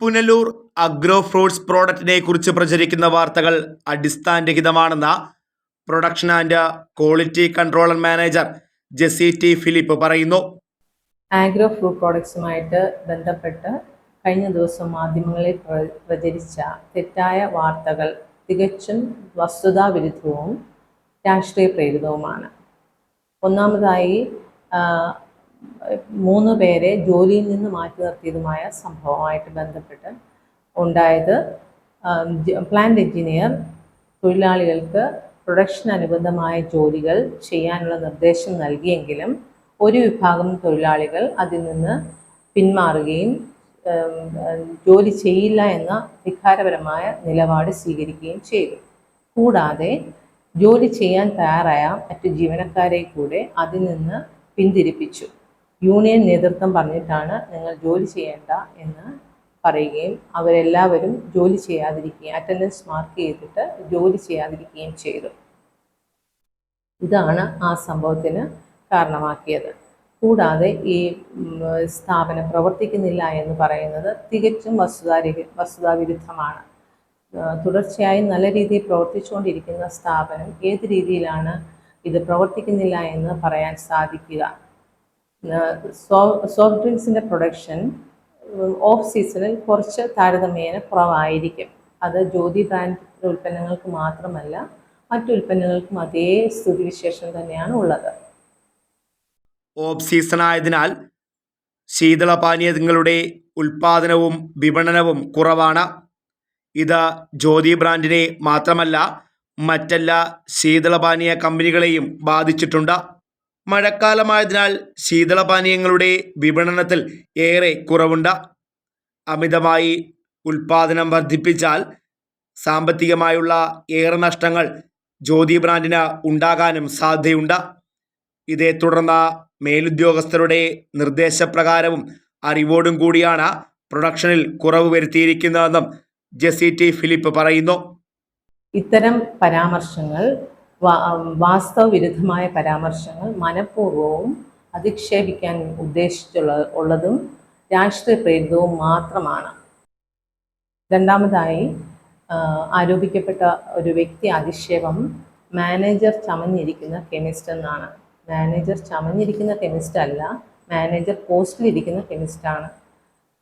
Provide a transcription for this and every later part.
Punalur agro fruits പ്രോഡക്റ്റിനെ കുറിച്ച് പ്രചരിക്കുന്ന വാർത്തകൾ അടിസ്ഥാനരഹിതമാണെന്ന production and quality controller manager Jessy T Philip പറയുന്നു. ആഗ്രോ ഫ്രൂട്ട് പ്രോഡക്ട്സുമായിട്ട് ബന്ധപ്പെട്ട് കഴിഞ്ഞ ദിവസം മാധ്യമങ്ങളിൽ പ്ര- പ്രചരിച്ച തെറ്റായ വാർത്തകൾ തികച്ചും വസ്തുതാവിരുദ്ധവും രാഷ്ട്രീയ പ്രേരിതവുമാണ്. ഒന്നാമതായി മൂന്ന് പേരെ ജോലിയിൽ നിന്ന് മാറ്റി നിർത്തിയതുമായ സംഭവമായിട്ട് ബന്ധപ്പെട്ട് ഉണ്ടായത് പ്ലാന്റ് എഞ്ചിനീയർ തൊഴിലാളികൾക്ക് പ്രൊഡക്ഷൻ അനുബന്ധമായ ജോലികൾ ചെയ്യാനുള്ള നിർദ്ദേശം നൽകിയെങ്കിലും ഒരു വിഭാഗം തൊഴിലാളികൾ അതിൽ നിന്ന് പിന്മാറുകയും ജോലി ചെയ്യില്ല എന്ന ധിക്കാരപരമായ നിലപാട് സ്വീകരിക്കുകയും ചെയ്തു. കൂടാതെ ജോലി ചെയ്യാൻ തയ്യാറായ മറ്റു ജീവനക്കാരെ കൂടെ അതിൽ നിന്ന് പിന്തിരിപ്പിച്ചു. യൂണിയൻ നേതൃത്വം പറഞ്ഞിട്ടാണ് നിങ്ങൾ ജോലി ചെയ്യേണ്ട എന്ന് പറയുകയും അവരെല്ലാവരും ജോലി ചെയ്യാതിരിക്കുകയും അറ്റൻഡൻസ് മാർക്ക് ചെയ്തിട്ട് ജോലി ചെയ്യാതിരിക്കുകയും ചെയ്തു. ഇതാണ് ആ സംഭവത്തിന് കാരണമാക്കിയത്. കൂടാതെ ഈ സ്ഥാപനം പ്രവർത്തിക്കുന്നില്ല എന്ന് പറയുന്നത് തികച്ചും വസ്തുതാ വസ്തുതാവിരുദ്ധമാണ് തുടർച്ചയായി നല്ല രീതിയിൽ പ്രവർത്തിച്ചുകൊണ്ടിരിക്കുന്ന സ്ഥാപനം ഏത് രീതിയിലാണ് ഇത് പ്രവർത്തിക്കുന്നില്ല എന്ന് പറയാൻ സാധിക്കുക? സോഫ്റ്റ് ഡ്രിങ്ക്സിന്റെ പ്രൊഡക്ഷൻ ഓഫ് സീസണിൽ കുറച്ച് താരതമ്യേന കുറവായിരിക്കും. അത് ജ്യോതി ബ്രാൻഡ് ഉൽപ്പന്നങ്ങൾക്ക് മാത്രമല്ല മറ്റു ഉൽപ്പന്നങ്ങൾക്കും അതേ സ്ഥിതിവിശേഷം തന്നെയാണ് ഉള്ളത്. ഓഫ് സീസൺ ആയതിനാൽ ശീതളപാനീയങ്ങളുടെ ഉൽപാദനവും വിപണനവും കുറവാണ്. ഇത് ജ്യോതി ബ്രാൻഡിനെ മാത്രമല്ല മറ്റെല്ലാ ശീതളപാനീയ കമ്പനികളെയും ബാധിച്ചിട്ടുണ്ട്. മഴക്കാലമായതിനാൽ ശീതളപാനീയങ്ങളുടെ വിപണനത്തിൽ ഏറെ കുറവുണ്ട്. അമിതമായി ഉൽപാദനം വർദ്ധിപ്പിച്ചാൽ സാമ്പത്തികമായുള്ള ഏറെ നഷ്ടങ്ങൾ ജ്യോതി ബ്രാൻഡിന് ഉണ്ടാകാനും സാധ്യതയുണ്ട്. ഇതേ തുടർന്ന് മേലുദ്യോഗസ്ഥരുടെ നിർദ്ദേശപ്രകാരവും അറിവോടും കൂടിയാണ് പ്രൊഡക്ഷനിൽ കുറവ് വരുത്തിയിരിക്കുന്നതെന്നും ജെസി ടി ഫിലിപ്പ് പറയുന്നു. ഇത്തരം പരാമർശങ്ങൾ വാ- വാസ്തവവിരുദ്ധമായ പരാമർശങ്ങൾ മനഃപൂർവവും അധിക്ഷേപിക്കാൻ ഉദ്ദേശിച്ചുള്ള ഉള്ളതും രാഷ്ട്രീയ പ്രേരിതവും മാത്രമാണ്. രണ്ടാമതായി ആരോപിക്കപ്പെട്ട ഒരു വ്യക്തി അധിക്ഷേപം മാനേജർ ചമഞ്ഞിരിക്കുന്ന കെമിസ്റ്റ് എന്നാണ്. മാനേജർ ചമഞ്ഞിരിക്കുന്ന കെമിസ്റ്റ് അല്ല മാനേജർ പോസ്റ്റിലിരിക്കുന്ന കെമിസ്റ്റാണ്.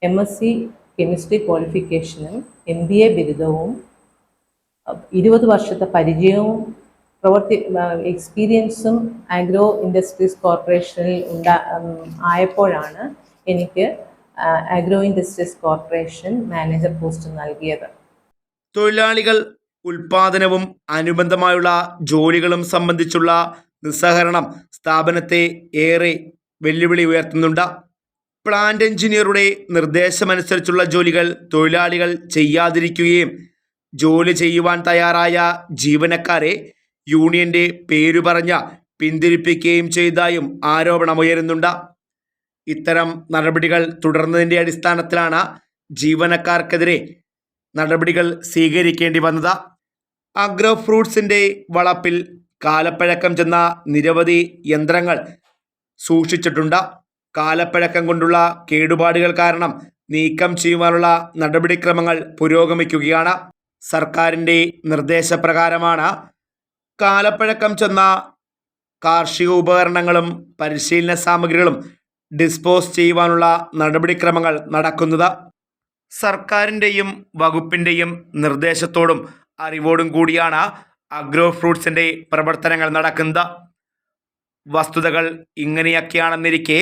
എം എസ് സി കെമിസ്ട്രി ക്വാളിഫിക്കേഷനും എം ബി എ ബിരുദവും ഇരുപത് വർഷത്തെ പരിചയവും പ്രവർത്തി എക്സ്പീരിയൻസും ആഗ്രോ ഇൻഡസ്ട്രീസ് കോർപ്പറേഷനിൽ ഉണ്ടാ ആയപ്പോഴാണ് എനിക്ക് agro industries corporation manager post നൽകിയത്. തൊഴിലാളികൾ ഉൽപാദനവും അനുബന്ധമായുള്ള ജോലികളും സംബന്ധിച്ചുള്ള നിസ്സഹരണം സ്ഥാപനത്തെ ഏറെ വെല്ലുവിളി ഉയർത്തുന്നുണ്ട്. പ്ലാന്റ് എഞ്ചിനീയറുടെ നിർദ്ദേശമനുസരിച്ചുള്ള ജോലികൾ തൊഴിലാളികൾ ചെയ്യാതിരിക്കുകയും ജോലി ചെയ്യുവാൻ തയ്യാറായ ജീവനക്കാരെ യൂണിയന്റെ പേരു പറഞ്ഞ പിന്തിരിപ്പിക്കുകയും ചെയ്തതായും ആരോപണമുയരുന്നുണ്ട് ഇത്തരം നടപടികൾ തുടർന്നതിന്റെ അടിസ്ഥാനത്തിലാണ് ജീവനക്കാർക്കെതിരെ നടപടികൾ സ്വീകരിക്കേണ്ടി വന്നത്. അഗ്രോ ഫ്രൂട്ട്സിന്റെ വളപ്പിൽ കാലപ്പഴക്കം ചെന്ന നിരവധി യന്ത്രങ്ങൾ സൂക്ഷിച്ചിട്ടുണ്ട്. കാലപ്പഴക്കം കൊണ്ടുള്ള കേടുപാടുകൾ കാരണം നീക്കം ചെയ്യുവാനുള്ള നടപടിക്രമങ്ങൾ പുരോഗമിക്കുകയാണ്. സർക്കാരിന്റെ നിർദ്ദേശപ്രകാരമാണ് കാലപ്പഴക്കം ചെന്ന കാർഷിക ഉപകരണങ്ങളും പരിശീലന സാമഗ്രികളും ഡിസ്പോസ് ചെയ്യുവാനുള്ള നടപടിക്രമങ്ങൾ നടക്കുന്നത് സർക്കാരിന്റെയും വകുപ്പിന്റെയും നിർദ്ദേശത്തോടും അറിവോടും കൂടിയാണ് അഗ്രോ ഫ്രൂട്ട്സിന്റെ പ്രവർത്തനങ്ങൾ നടക്കുന്നത്. വസ്തുതകൾ ഇങ്ങനെയൊക്കെയാണെന്നിരിക്കെ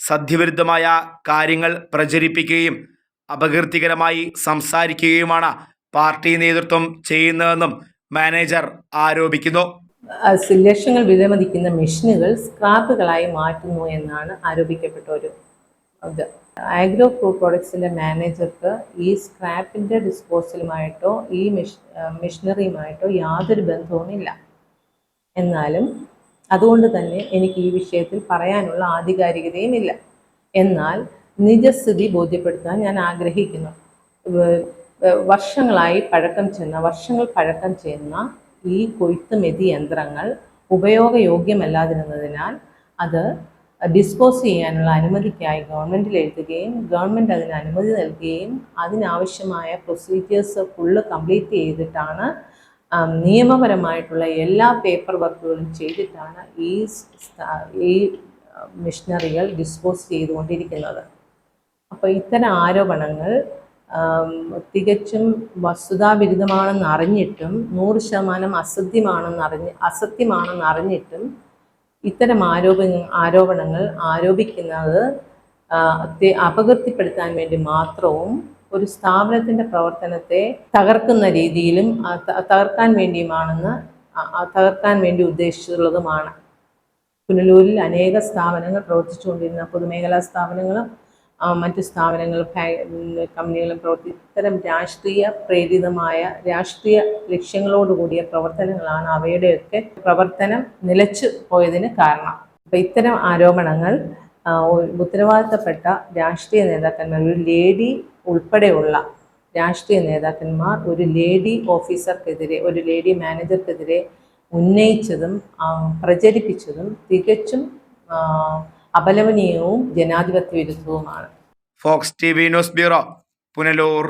സത്യവിരുദ്ധമായ കാര്യങ്ങൾ പ്രചരിപ്പിക്കുകയും അപകീർത്തികരമായി സംസാരിക്കുകയുമാണ് പാർട്ടി നേതൃത്വം ചെയ്യുന്നതെന്നും മാനേജർ ആരോപിക്കുന്നു. ലക്ഷങ്ങൾ വിലമതിക്കുന്ന മെഷീനുകൾ സ്ക്രാപ്പുകളായി മാറ്റുന്നു എന്നാണ് ആരോപിക്കപ്പെട്ട ഒരു ഇത്. ആഗ്രോ ഫ്രൂട്ട് പ്രൊഡക്ട്സിന്റെ മാനേജർക്ക് ഈ സ്ക്രാപ്പിന്റെ ഡിസ്പോസലുമായിട്ടോ ഈ മെഷ് മെഷീനറിയുമായിട്ടോ യാതൊരു ബന്ധവുമില്ല. എന്നാലും അതുകൊണ്ട് തന്നെ എനിക്ക് ഈ വിഷയത്തിൽ പറയാനുള്ള ആധികാരികതയുമില്ല. എന്നാൽ നിജസ്ഥിതി ബോധ്യപ്പെടുത്താൻ ഞാൻ ആഗ്രഹിക്കുന്നു. വർഷങ്ങളായി പഴക്കം ചെന്ന വർഷങ്ങൾ പഴക്കം ചെന്ന ഈ കൊയ്ത്ത് മെതി യന്ത്രങ്ങൾ ഉപയോഗയോഗ്യമല്ലാതിരുന്നതിനാൽ അത് ഡിസ്പോസ് ചെയ്യാനുള്ള അനുമതിക്കായി ഗവൺമെന്റിൽ എഴുതുകയും ഗവൺമെന്റ് അതിന് അനുമതി നൽകുകയും അതിനാവശ്യമായ പ്രൊസീജിയേഴ്സ് ഫുള്ള് കംപ്ലീറ്റ് ചെയ്തിട്ടാണ് നിയമപരമായിട്ടുള്ള എല്ലാ പേപ്പർ വർക്കുകളും ചെയ്തിട്ടാണ് ഈ ഈ മിഷനറികൾ ഡിസ്പോസ് ചെയ്തുകൊണ്ടിരിക്കുന്നത്. അപ്പോൾ ഇത്തരം ആരോപണങ്ങൾ തികച്ചും വസ്തുതാവിരുദ്ധമാണെന്ന് അറിഞ്ഞിട്ടും നൂറ് ശതമാനം അസത്യമാണെന്ന് അറിഞ്ഞ് അസത്യമാണെന്ന് അറിഞ്ഞിട്ടും ഇത്തരം ആരോപ ആരോപണങ്ങൾ ആരോപിക്കുന്നത് അപകീർത്തിപ്പെടുത്താൻ വേണ്ടി മാത്രവും ഒരു സ്ഥാപനത്തിന്റെ പ്രവർത്തനത്തെ തകർക്കുന്ന രീതിയിലും തകർക്കാൻ വേണ്ടിയുമാണെന്ന് തകർക്കാൻ വേണ്ടി ഉദ്ദേശിച്ചുള്ളതുമാണ് പുനലൂരിൽ അനേക സ്ഥാപനങ്ങൾ പ്രവർത്തിച്ചുകൊണ്ടിരുന്ന പൊതുമേഖലാ സ്ഥാപനങ്ങളും മറ്റ് സ്ഥാപനങ്ങളും കമ്പനികളും പ്രവർത്തി ഇത്തരം രാഷ്ട്രീയ പ്രേരിതമായ രാഷ്ട്രീയ ലക്ഷ്യങ്ങളോടുകൂടിയ പ്രവർത്തനങ്ങളാണ് അവയുടെയൊക്കെ പ്രവർത്തനം നിലച്ചു പോയതിന് കാരണം. അപ്പം ഇത്തരം ആരോപണങ്ങൾ ഉത്തരവാദിത്തപ്പെട്ട രാഷ്ട്രീയ നേതാക്കന്മാർ ഒരു ലേഡി ഉൾപ്പെടെയുള്ള രാഷ്ട്രീയ നേതാക്കന്മാർ ഒരു ലേഡി ഓഫീസർക്കെതിരെ ഒരു ലേഡി മാനേജർക്കെതിരെ ഉന്നയിച്ചതും പ്രചരിപ്പിച്ചതും തികച്ചും അപലപനീയവും ജനാധിപത്യ വിരുദ്ധവുമാണ്. Fox T V news bureau Punalur